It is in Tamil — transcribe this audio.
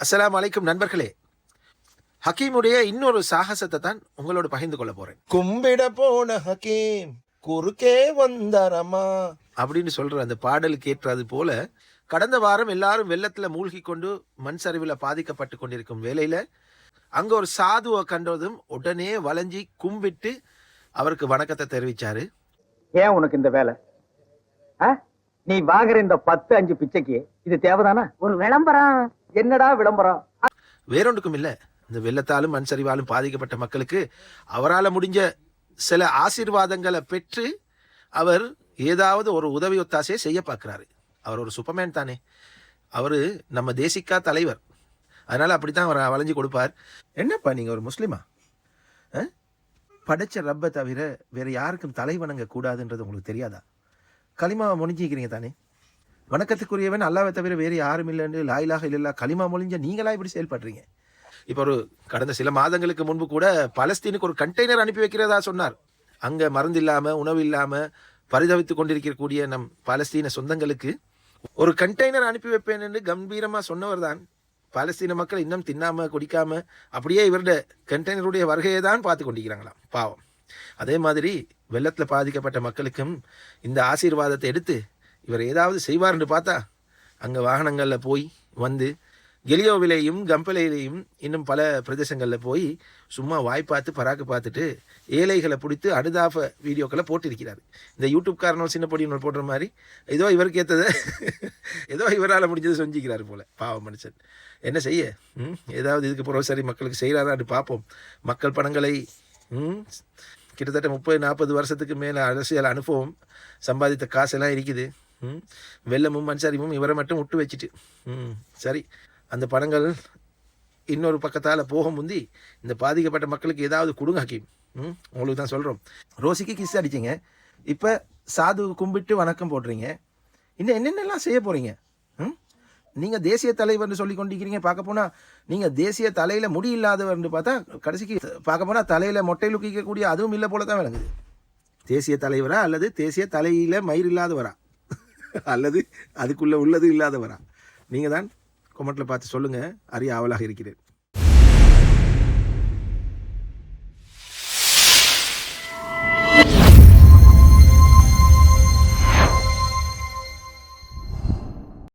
அஸ்ஸலாமு அலைக்கும் நண்பர்களே ஹக்கீமுடைய இன்னொரு சாகசத்தை தான் உங்களோட பகிர்ந்து கொள்ள போறேன். கும்பிட போன ஹக்கீம் குறுக்கே வந்தாரம்மா அப்படின்னு சொல்ற அந்த பாடலுக்கு ஏற்றது போல கடந்த வாரம் எல்லாரும் வெள்ளத்துல மூழ்கி கொண்டு மண் சரிவில் பாதிக்கப்பட்டு கொண்டிருக்கும் வேளையில அங்க ஒரு சாதுவை கண்டதும் உடனே வளைஞ்சி கும்பிட்டு அவருக்கு வணக்கத்தை தெரிவிச்சாரு. ஏன் உனக்கு இந்த வேலை? ஆ? நீ வாங்குற இந்த பத்து அஞ்சு பிச்சைக்கு இது தேவைதானா? ஒரு விளம்பரம். என்னடா விளம்பரம்? வேறொன்றுக்கும் இல்ல இந்த வெள்ளத்தாலும் மண் சரிவாலும் பாதிக்கப்பட்ட மக்களுக்கு அவரால் முடிஞ்ச சில ஆசீர்வாதங்களை பெற்று அவர் ஏதாவது ஒரு உதவி ஒத்தாசையை செய்ய பார்க்குறாரு. அவர் ஒரு சூப்பர்மேன் தானே. அவர் நம்ம தேசிக்கா தலைவர். அதனால அப்படித்தான் அவர் வளைஞ்சு கொடுப்பார். என்னப்பா நீங்கள் ஒரு முஸ்லீமா? ஆ? படைச்ச ரப்பை தவிர வேறு யாருக்கும் தலை வணங்க கூடாதுன்றது உங்களுக்கு தெரியாதா? களிமாவை முடிஞ்சிக்கிறீங்க தானே? வணக்கத்துக்குரியவன் அல்லாவை தவிர வேறு யாரும் இல்லைன்னு லாயிலாக இல்லா களிமா மொழிஞ்ச நீங்களா இப்படி செயல்படுறீங்க? இப்போ ஒரு கடந்த சில மாதங்களுக்கு முன்பு கூட பலஸ்தீனுக்கு ஒரு கண்டெய்னர் அனுப்பி வைக்கிறதா சொன்னார். அங்கே மருந்து இல்லாமல் உணவு இல்லாமல் பரிதவித்து கொண்டிருக்கக்கூடிய நம் பாலஸ்தீன சொந்தங்களுக்கு ஒரு கண்டெய்னர் அனுப்பி வைப்பேன் என்று கம்பீரமாக சொன்னவர் தான் பாலஸ்தீன மக்கள் இன்னும் தின்னாமல் குடிக்காமல் அப்படியே இவருடைய கண்டெய்னருடைய வருகையை தான் பார்த்து கொண்டிருக்கிறாங்களாம். பாவம். அதே மாதிரி வெள்ளத்தில் பாதிக்கப்பட்ட மக்களுக்கும் இந்த ஆசீர்வாதத்தை எடுத்து இவர் ஏதாவது செய்வார்னு பார்த்தா அங்கே வாகனங்களில் போய் வந்து கெலியோவிலேயும் கம்பலையிலேயும் இன்னும் பல பிரதேசங்களில் போய் சும்மா வாய் பார்த்து பராக்கு பார்த்துட்டு ஏழைகளை பிடித்து அடுதாஃப வீடியோக்களை போட்டிருக்கிறார். இந்த யூடியூப் காரணம் சின்ன ஒன்று போடுற மாதிரி ஏதோ இவருக்கு ஏற்றதை ஏதோ இவரால் முடிஞ்சது செஞ்சுக்கிறார் போல பாவம் மனுஷன். என்ன செய்ய? ம் ஏதாவது இதுக்கு பிறகு சரி மக்களுக்கு செய்கிறாரான்னு பார்ப்போம். மக்கள் பணங்களை கிட்டத்தட்ட முப்பது நாற்பது வருஷத்துக்கு மேலே அரசியல் அனுபவம் சம்பாதித்த காசெல்லாம் இருக்குது. ம்? வெள்ளமும் மண்சரிவும் இவரை மட்டும் விட்டு வச்சுட்டு. ம் சரி. அந்த பணங்கள் இன்னொரு பக்கத்தால் போக முந்தி இந்த பாதிக்கப்பட்ட மக்களுக்கு ஏதாவது கொடுங்க ஹக்கீம். ம் உங்களுக்கு தான் சொல்கிறோம் ரோசிக்கு கிஸ் அடிச்சிங்க. இப்போ சாது கும்பிட்டு வணக்கம் போடுறீங்க. இன்னும் என்னென்னலாம் செய்ய போகிறீங்க ம்? நீங்கள் தேசிய தலைவர்னு சொல்லி கொண்டிருக்கிறீங்க. பார்க்க போனால் நீங்கள் தேசிய தலையில் முடி இல்லாதவர்னு பார்த்தா கடைசிக்கு பார்க்க போனால் தலையில் மொட்டை லுக்கிக்கக்கூடிய அதுவும் இல்லை போல தான் விளங்குது. தேசிய தலைவரா அல்லது தேசிய தலையில் மயிர் இல்லாதவரா? அல்லது அதுக்குள்ளே உள்ளது இல்லாதவரா? நீங்கள் தான் கொமெண்ட்டில் பார்த்து சொல்லுங்கள் அறிய ஆவலாக இருக்கிறேன்.